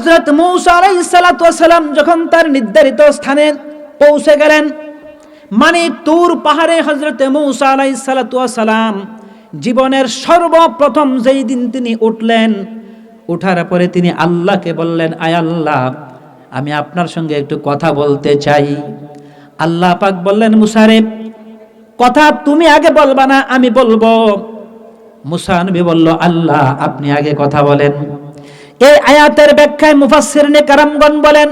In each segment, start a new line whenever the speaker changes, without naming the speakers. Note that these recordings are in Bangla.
হজরত মৌসা আলাইসালাম যখন তার নির্ধারিত স্থানে পৌঁছে গেলেন মানে তুর পাহাড়ে হজরত মৌসা আলাইসালাম জীবনের সর্বপ্রথম যেই দিন তিনি উঠলেন, উঠার পরে তিনি আল্লাহকে বললেন, আয় আল্লাহ, আমি আপনার সঙ্গে একটু কথা বলতে চাই। আল্লাহ পাক বললেন মুসারে কথা তুমি আগে বলবা না, আমি বলব। মুসা নবী বলল, আল্লাহ, আপনি আগে কথা বলেন। এই আয়াতের ব্যাখ্যায় মুফাসসিরনে কারামগণ বলেন,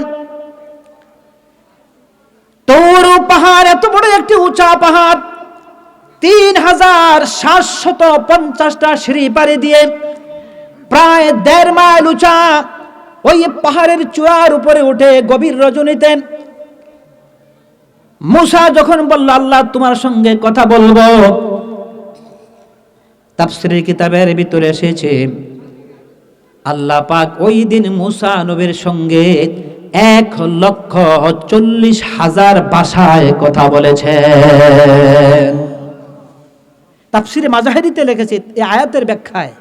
তৌরু পাহাড়, এত বড় একটি উঁচা পাহাড় তিন হাজার সাতশত পঞ্চাশটা সিঁড়ি পাড়ি দিয়ে প্রায় দেড় মাইল উঁচা ওই পাহাড়ের চূড়ার উপরে উঠে গভীর রজনীতে মুসা যখন বলল, আল্লাহ, তোমার সঙ্গে কথা বলব। তাফসিরের কিতাবের ভিতরে এসেছে আল্লাহ পাক ওই দিন মুসা নবীর সঙ্গে এক লক্ষ চল্লিশ হাজার ভাষায় কথা বলেছে তাফসিরে মাজাহিরিতে লিখেছে, এই আয়াতের ব্যাখ্যায়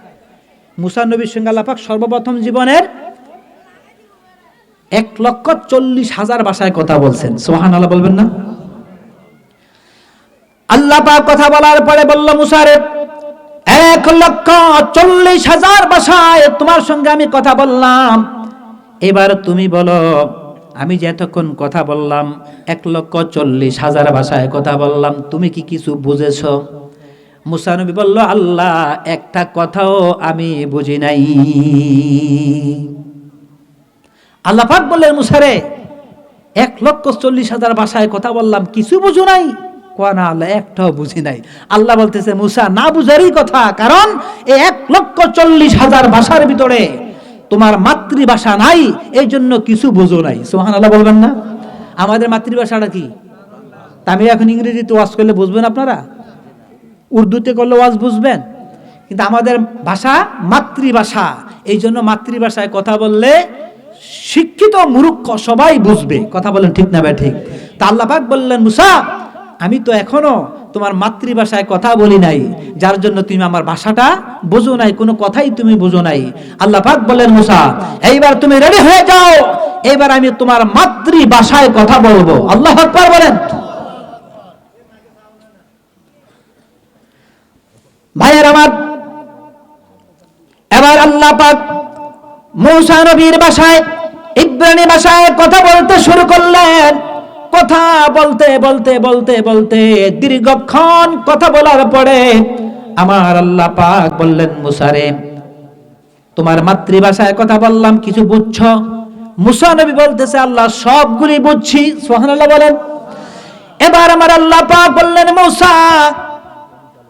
মুসা নবীর সঙ্গে আল্লাহ পাক সর্বপ্রথম জীবনের এক লক্ষ চল্লিশ হাজার ভাষায় কথা বলছেন। সোহান আল্লাহ বলবেন না? আল্লাহ পাক কথা বলার পরে বলল মুসারে এক লক্ষ চল্লিশ হাজার ভাষায় তোমার সঙ্গে আমি কথা বললাম। এবার তুমি বলো, আমি যে এতক্ষণ কথা বললাম, এক লক্ষ চল্লিশ হাজার ভাষায় কথা বললাম, তুমি কি কিছু বুঝেছ? মুসানবী বলল, আল্লাহ, একটা কথাও আমি বুঝি নাই। আল্লাহ পাক বললেন মুসারে এক লক্ষ চল্লিশ হাজার ভাষায় কথা বললাম, কিছু বুঝো নাই? কোয়া না আল্লাহ একটাও বুঝি নাই। আল্লাহ বলতেছে, মুসা, না বুঝারই কথা, কারণ এই এক লক্ষ চল্লিশ হাজার ভাষার ভিতরে তোমার মাতৃভাষা নাই এই জন্য কিছু বুঝো নাই। সোহান আল্লাহ বলবেন না। আমাদের মাতৃভাষাটা কি? তা আমি এখন ইংরেজিতে ওয়াজ করলে বুঝবেন আপনারা? উর্দুতে করলে ওয়াজ বুঝবেন। কিন্তু আমাদের ভাষা মাতৃভাষা এই জন্য মাতৃভাষায় কথা বললে শিক্ষিত মুরুক্ষ সবাই বুঝবে। কথা বলেন ঠিক না ভাই, ঠিক। তা আল্লাহ বললেন, মুসা আমি তো এখনও তোমার মাতৃভাষায় কথা বলি নাই, যার জন্য তুমি আমার ভাষাটা বোঝো নাই, কোনো কথাই তুমি বোঝো নাই। আল্লাহ পাক বললেন মুসা, এইবার তুমি রেডি হয়ে যাও, এইবার আমি তোমার মাতৃভাষায় কথা বলব। আল্লাহ আকবার বলেন, ভাইয়ের আমার, এবার আল্লাহ পাক মৌসা নবীর ভাষায় ইব্রানি ভাষায় কথা বলতে শুরু করলেন। কথা বলতে বলতে বলতে বলতে দীর্ঘক্ষণ কথা বলার পরে আমার আল্লাহ পাক বললেন মুসারে তোমার মাতৃভাষায় কথা বললাম, কিছু বুঝছ? মুসা নবী বলতেছে, আল্লাহ, সবগুলি বুঝছি। সোহানাল্লাহ বলেন। এবার আমার আল্লাহ পাক বললেন, মুসা,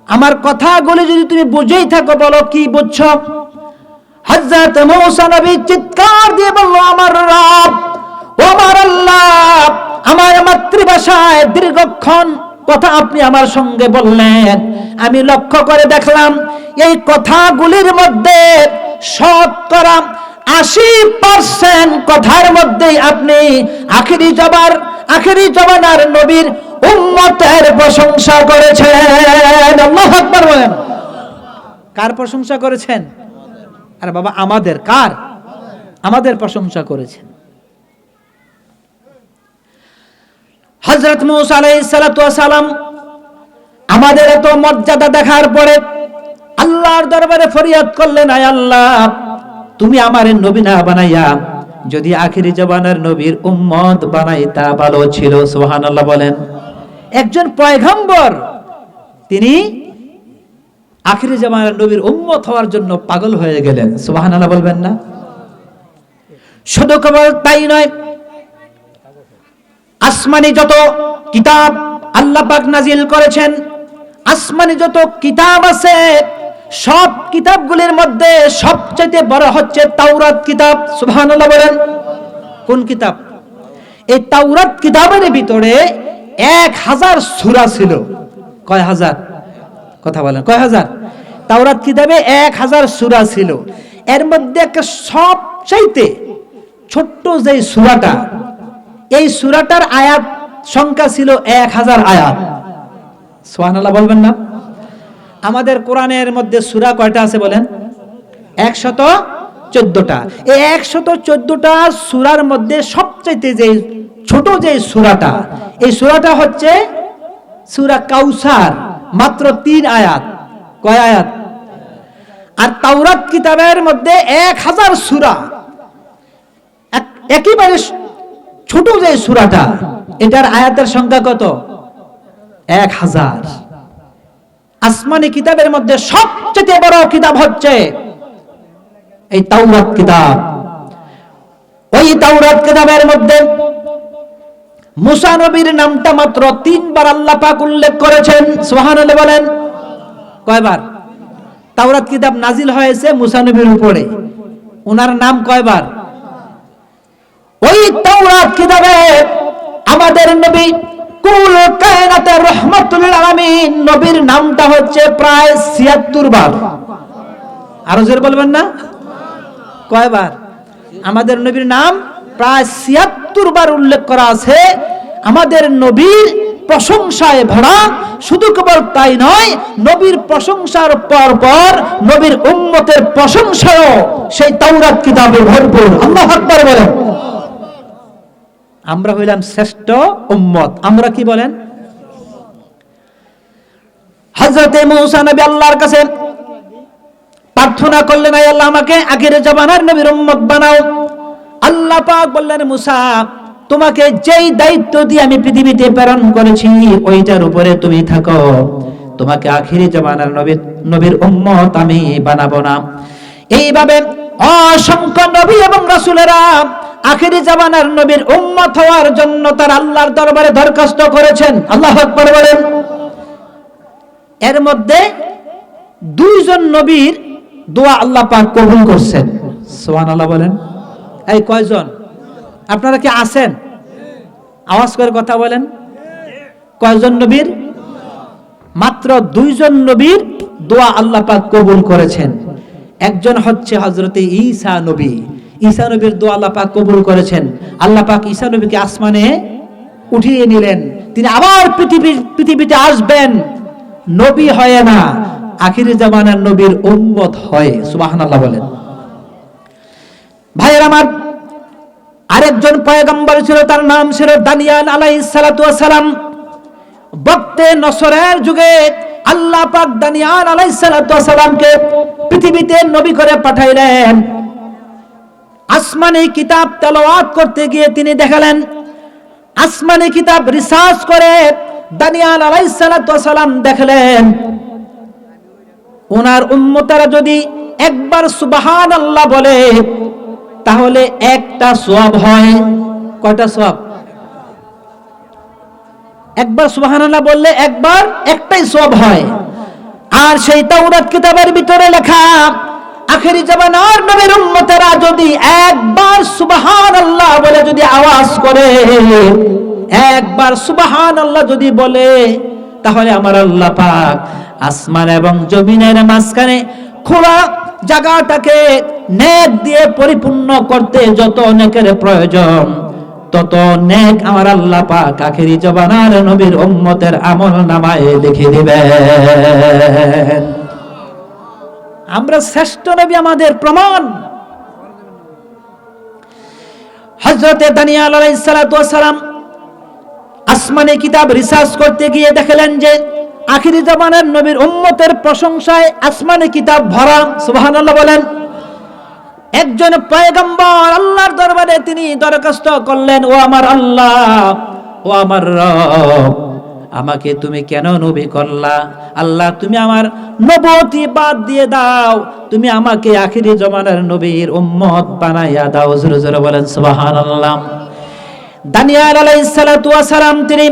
আমার কথাগুলি যদি তুমি বুঝেই থাকো, বলো কি বুঝছ? হযরত মূসা নবী চিৎকার দিয়ে বলল, আমার রব, ও আমার আল্লাহ আমার মাতৃভাষায় দীর্ঘক্ষণ কথা আপনি আমার সঙ্গে বললেন। আমি লক্ষ্য করে দেখলাম, এই কথাগুলির মধ্যে শতকরা আশি পার্সেন্ট কথার মধ্যেই আপনি আখেরি জবার আখেরি জবানার নবীর উম্মতের প্রশংসা করেছেন। বলেন। কার প্রশংসা করেছেন? আর বাবা, আমাদের, কার? আমাদের প্রশংসা করেছেন। হজরত মৌসা আমাদের এত মর্যাদা দেখার পরে আল্লাহর দরবারে ফরিয়াদ করলেন, আয় আল্লাহ, তুমি আমার নবী না বানাইয়া, যদি আখিরি জবানের নবীর উম্মত বানাইতা ভালো ছিল। সোহান আল্লাহ বলেন। একজন পয়গম্বর, তিনি আখিরি জামানের নবীর উম্মত হওয়ার জন্য পাগল হয়ে গেলেন। সুবাহান আল্লাহ বলবেন না। শুধু কেবল তাই নয় আসমানি যত কিতাব আল্লাহ পাক নাজিল করেছেন, আসমানি যত কিতাব আছে, সব কিতাবগুলির মধ্যে সবচেয়ে বড় হচ্ছে তাওরাত কিতাব। সুবহানাল্লাহ বলেন। কোন কিতাব? এই তাওরাত কিতাবের ভিতরে এক হাজার সূরা ছিল। কয় হাজার? কথা বলেন, কয় হাজার? তাওরাত কিতাবে এক হাজার সূরা ছিল। এর মধ্যে একটা সবচাইতে ছোট্ট যে সূরাটা এই সুরাটার আয়াত সংখ্যা ছিল এক হাজার আয়াত। সোহানাল্লাহ বলবেন না? আমাদের কোরআনের মধ্যে সুরা কয়টা আছে বলেন? একশত চোদ্দটা। এই একশত চোদ্দটা সুরার মধ্যে সবচাইতে যে ছোট যে সুরাটা, এই সুরাটা হচ্ছে সুরা কাউসার, মাত্র তিন আয়াত। কয় আয়াত? আর তাওরাত কিতাবের মধ্যে এক হাজার সুরা। এক- একেবারে ছোট যে সুরাটা, এটার আয়াতের সংখ্যা কত? এক হাজার। আসমানি কিতাবের মধ্যে সবচেয়ে বড় কিতাব হচ্ছে এই তাওরাত কিতাব। ওই তাওরাত কিতাবের মধ্যে মুসা নবীর নামটা মাত্র তিনবার আল্লাহ পাক উল্লেখ করেছেন। সুবহানাল্লাহ বলেন। কয়বার? তাওরাত কিতাব নাজিল হয়েছে মুসা নবীর উপরে। ওনার নাম কয়বার? ওই তাওরাত কিতাবে আমাদের নবী কুল কায়নাতের রহমাতুল আলামিন, নবীর নামটা হচ্ছে প্রায় 76 বার। আরও জোরে বলবেন না? কয়বার? আমাদের নবীর নাম প্রায় 76 বার উল্লেখ করা আছে। আমাদের নবীর প্রশংসায় ভরা, শুধু কেবল তাই নয়, নবীর প্রশংসার পর পর নবীর উম্মতের প্রশংসাও সেই তাওরাত কিতাবে ভরপুর। আল্লাহ আকবার বলেন। আমরা হইলাম শ্রেষ্ঠ উম্মত। আমরা কি বলেন? হযরতে মূসা নবী আল্লাহর কাছে প্রার্থনা করলেন আয় আল্লাহ, আমাকে আগের জামানার নবীর উম্মত বানাও। আল্লাহ পাক বললেন, মুসা, তোমাকে যেই দায়িত্ব দিয়ে আমি পৃথিবীতে প্রেরণ করেছি, ওইটার উপরে তুমি থাকো। তোমাকে আখিরি জামানার নবীর নবীর উম্মত আমি বানাবো না। এইভাবে অসংখ্য নবী এবং রাসূলেরা আখিরি জামানার নবীর উম্মত হওয়ার জন্য তার আল্লাহর দরবারে দরখাস্ত করেছেন। আল্লাহ আকবার বলেন। এর মধ্যে দুইজন নবীর দোয়া আল্লাহ পাক কবুল করছেন। সোহান আল্লাহ বলেন। এই কয়জন? আপনারা কি আছেন? আওয়াজ করে কথা বলেন। কয়জন নবীর? মাত্র দুইজন নবীর দোয়া আল্লাহ পাক কবুল করেছেন। একজন হচ্ছে হজরতে ঈসা নবী। ঈসা নবীর দোয়া আল্লাহ পাক কবুল করেছেন। আল্লাহ পাক ঈসা নবীকে আসমানে উঠিয়ে নিলেন। তিনি আবার পৃথিবী, পৃথিবীতে আসবেন। নবী হয় না। আখিরি জামানার নবীর উম্মত হয়, সুবহানাল্লাহ বলেন। ভাইয়ের আমার, আরেকজন পয়গম্বর ছিল, তার নাম ছিল দানিয়াল ওয়াস সালাম। বক্তে নসরের যুগে আল্লাহ পাক দানিয়াল ওয়াস সালামকে পৃথিবীতে নবী করে পাঠাইলেন। আসমানি কিতাব তেলাওয়াত করতে গিয়ে তিনি দেখালেন, আসমানি কিতাব রিসার্চ করে দানিয়াল সালাম দেখলেন। ওনার উম্মতারা যদি একবার সুবাহান আল্লাহ বলে, তাহলে একটা সোয়াব হয়। কয়টা সোয়াব? একবার সুবাহান আল্লাহ বললে একবার একটাই সোয়াব হয়। আর সেই তাওরাত কিতাবের ভিতরে লেখা আখেরি জামানার নবীর উম্মতেরা যদি একবার সুবহান আল্লাহ বলে যদি আওয়াজ করে, একবার সুবহান আল্লাহ যদি বলে, তাহলে আমার আল্লাহ পাক আসমান এবং জমিনের মাঝখানে খোলা জায়গাটাকে নেক দিয়ে পরিপূর্ণ করতে যত নেকের প্রয়োজন, তত নেক আমার আল্লাহ পাক আখেরি জবানার নবীর উম্মতের আমল নামায় লিখে দিবেন। আমরা শ্রেষ্ঠ নবী আমাদের প্রমাণ। হজরতে দানিয়াল আলাইহিস সালাতু ওয়াস সালাম আসমানি কিতাব রিসার্চ করতে গিয়ে দেখলেন যে, আখিরি জামানের নবীর উম্মতের প্রশংসায় আসমানি কিতাব ভরা, সুবহানাল্লাহ বলেন। একজন পয়গম্বর আল্লাহর দরবারে তিনি দরখাস্ত করলেন, ও আমার আল্লাহ, ও আমার রব। আমাকে তুমি কেন নবী করলা? আল্লাহ, তুমি আমার নবতি বাদ দিয়ে দাও। তুমি আমাকে আখিরি জমানার নবীর উম্মত বানাইয়া দাও। জোরে জোরে বলেন, সুবহানাল্লাহ। দানিয়াল আলাইহিস সালাতু সালাম, তিনি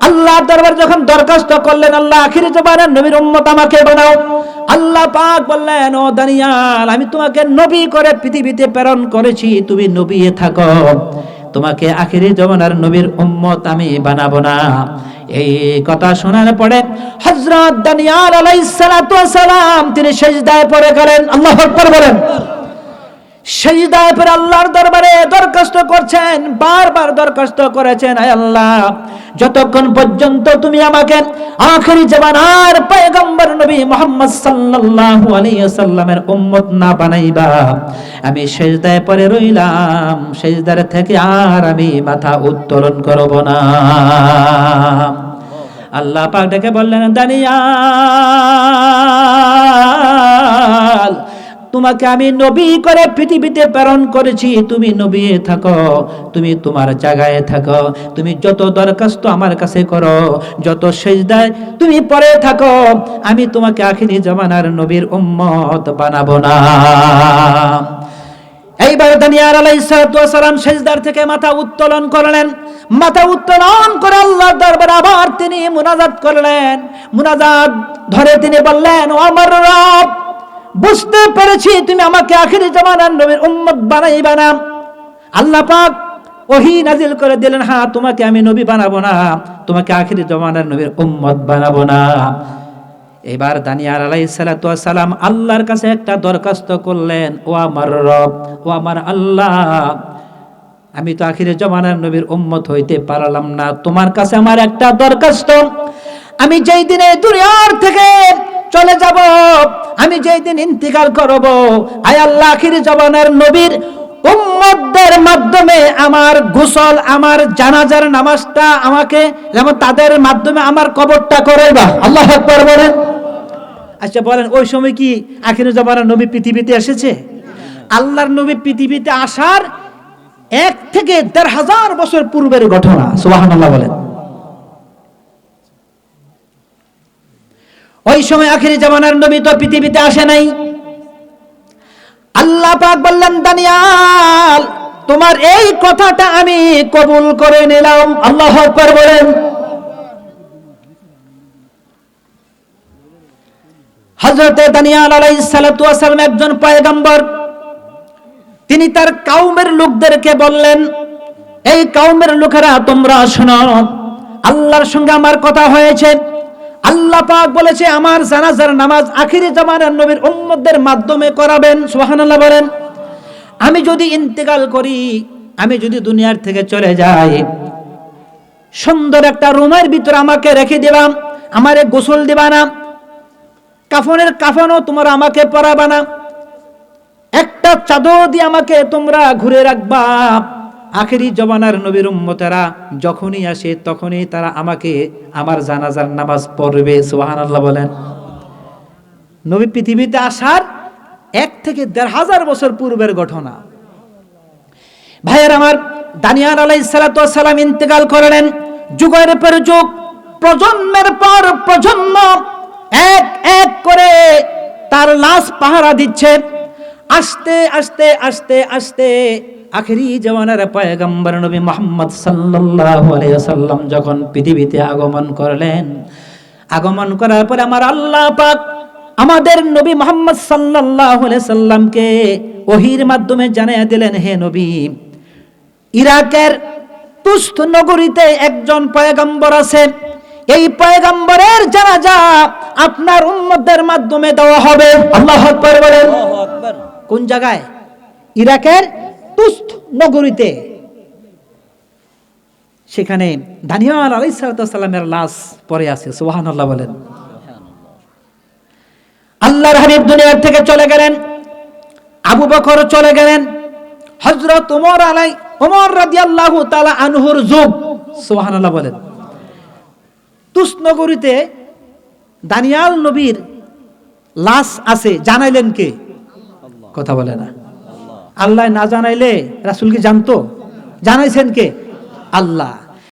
আল্লাহ দরবার যখন দরখাস্ত করলেন, আল্লাহ আখিরি জমানার নবীর উম্মত আমাকে বানাও। আল্লাহ পাক বললেন, ও দানিয়াল, আমি তোমাকে নবী করে পৃথিবীতে প্রেরণ করেছি। তুমি নবী থাকো। তোমাকে আখেরি জমানার নবীর উম্মত আমি বানাবো না। এই কথা শোনার পরে হজরত দানিয়াল আলাইহিস সালাম তিনি সেজদায় পড়ে গেলেন। আল্লাহু আকবার বলেন। সেজদায় পরে আল্লাহর দরবারে দরখাস্ত করছেন, বারবার দরখাস্ত করেছেন, আয় আল্লাহ। যতক্ষণ পর্যন্ত তুমি আমাকে আখেরি জামানার পয়গম্বর নবী মোহাম্মদ সাল্লাল্লাহু আলাইহি সাল্লামের উম্মত না বানাইবা। আমি সেজদায় পরে রইলাম, সেজদার থেকে আর আমি মাথা উত্তোলন করব না। আল্লাহ পাক ডেকে বললেন, দানিয়াল তোমাকে আমি নবী করে পৃথিবীতে প্রেরণ করেছি। তুমি নবী থাকো, তুমি তোমার জায়গায় থাকো, তুমি যত দরখাস্ত আমার কাছে করো, যত সেজদায় তুমি পরে থাকো, আমি তোমাকে আখিরি জমানার নবীর উম্মত বানাবো না। এইবার দানিয়ার আলাইসালাম সেজদার থেকে মাথা উত্তোলন করলেন। মাথা উত্তোলন করে আল্লাহর দরবারে আবার তিনি মুনাজাত করলেন। মুনাজাত ধরে তিনি বললেন, ও আমার রব বুঝতে পেরেছি, তুমি আমাকে আখিরি জামানার নবীর উম্মত বানাইবা না। আল্লাহ পাক ওহি নাজিল করে দিলেন হ্যাঁ তোমাকে আমি নবী বানাবো না, তোমাকে আখিরি জমানার নবীর উম্মত বানাবো না। এবার দানিয়ার আলাইসালাম আল্লাহর কাছে একটা দরখাস্ত করলেন, ও আমার রব, ও আমার আল্লাহ, আমি তো আখিরে জমানার নবীর উম্মত হইতে পারলাম না। তোমার কাছে আমার একটা দরখাস্ত। আমি যেই দিনে দুনিয়ার থেকে চলে যাব। আমি যেই দিন ইন্তিকাল করব, আয় আল্লাহ আখিরে জমানার নবীর উম্মতদের মাধ্যমে আমার গোসল, আমার জানাজার নামাজটা আমাকে যেমন তাদের মাধ্যমে আমার কবরটা করাইবা আল্লাহ আকবার বলেন। আচ্ছা বলেন, ওই সময় কি আখির জমানার নবী পৃথিবীতে এসেছে? আল্লাহর নবী পৃথিবীতে আসার এক থেকে দেড় হাজার বছর পূর্বের ঘটনা আল্লাহ বলেন। ওই সময় আখিরি জামানার নবী তো পৃথিবীতে আসে নাই। আল্লাহ পাক বললেন, দানিয়াল, তোমার এই কথাটা আমি কবুল করে নিলাম। আল্লাহ আকবার বলেন হজরতে দানিয়াল ওয়াসালাম একজন পয়গম্বর। তিনি তার কাউমের লোকদেরকে বললেন, এই কাউমের লোকেরা তোমরা শোনো, আল্লাহর সঙ্গে আমার কথা হয়েছে। আল্লাহ পাক বলেছে, আমার জানাজার নামাজ আখিরি জামানার নবীর উম্মতদের মাধ্যমে করাবেন। সুবহানাল্লাহ বলেন, আমি যদি ইন্তেকাল করি, আমি যদি দুনিয়ার থেকে চলে যাই, সুন্দর একটা রুমের ভিতর আমাকে রেখে দিলাম আমারে গোসল দিবা না, কাফনের কাফনও তোমরা আমাকে পরাবা না, একটা চাদর দিয়ে আমাকে তোমরা ঘুরে রাখবা। আখেরি জমানার নবীর উম্মতেরা যখনই আসে, তখনই তারা আমাকে আমার জানাজার নামাজ পড়বে সুবাহান আল্লাহ বলেন। নবী পৃথিবীতে আসার এক থেকে দেড় হাজার বছর পূর্বের ঘটনা। ভাইয়ের আমার দানিয়ার আলাই সালাম ইন্তেকাল করলেন। যুগের পর যুগ, প্রজন্মের পর প্রজন্ম, এক এক করে তার লাশ পাহারা দিচ্ছে। আস্তে আস্তে আস্তে আস্তে আখেরি জওয়ানের পয়গম্বর নবী মোহাম্মদ সাল্লাল্লাহু ওয়াসাল্লাম যখন পৃথিবীতে আগমন করলেন, আগমন করার পরে আমার আল্লাহ পাক আমাদের নবী মোহাম্মদ সাল্লাল্লাহু সাল্লামকে ওহির মাধ্যমে জানিয়ে দিলেন, হে নবী, ইরাকের তুস্ত নগরীতে একজন পয়গম্বর আছে। এই পয়গম্বরের জানাজা আপনার উম্মতদের মাধ্যমে দেওয়া হবে। আল্লাহ বলেন। কোন জায়গায়? ইরাকের তুস্ত নগরীতে। সেখানে দানিয়াল আলাই সালামের লাশ পরে আছে সুহান আল্লাহ বলেন আল্লাহর হাবিব দুনিয়ার থেকে চলে গেলেন, আবু বকর চলে গেলেন হজরত ওমর আলাই, ওমর রাদিয়াল্লাহু তাআলা আনহুর যুগ, সুবহানাল্লাহ বলেন। তুসনগরীতে দানিয়াল নবীর লাশ আছে, জানাইলেন কে? কথা বলে না। আল্লাহ না জানাইলে রাসুলকে জানতো? জানাইছেন কে? আল্লাহ।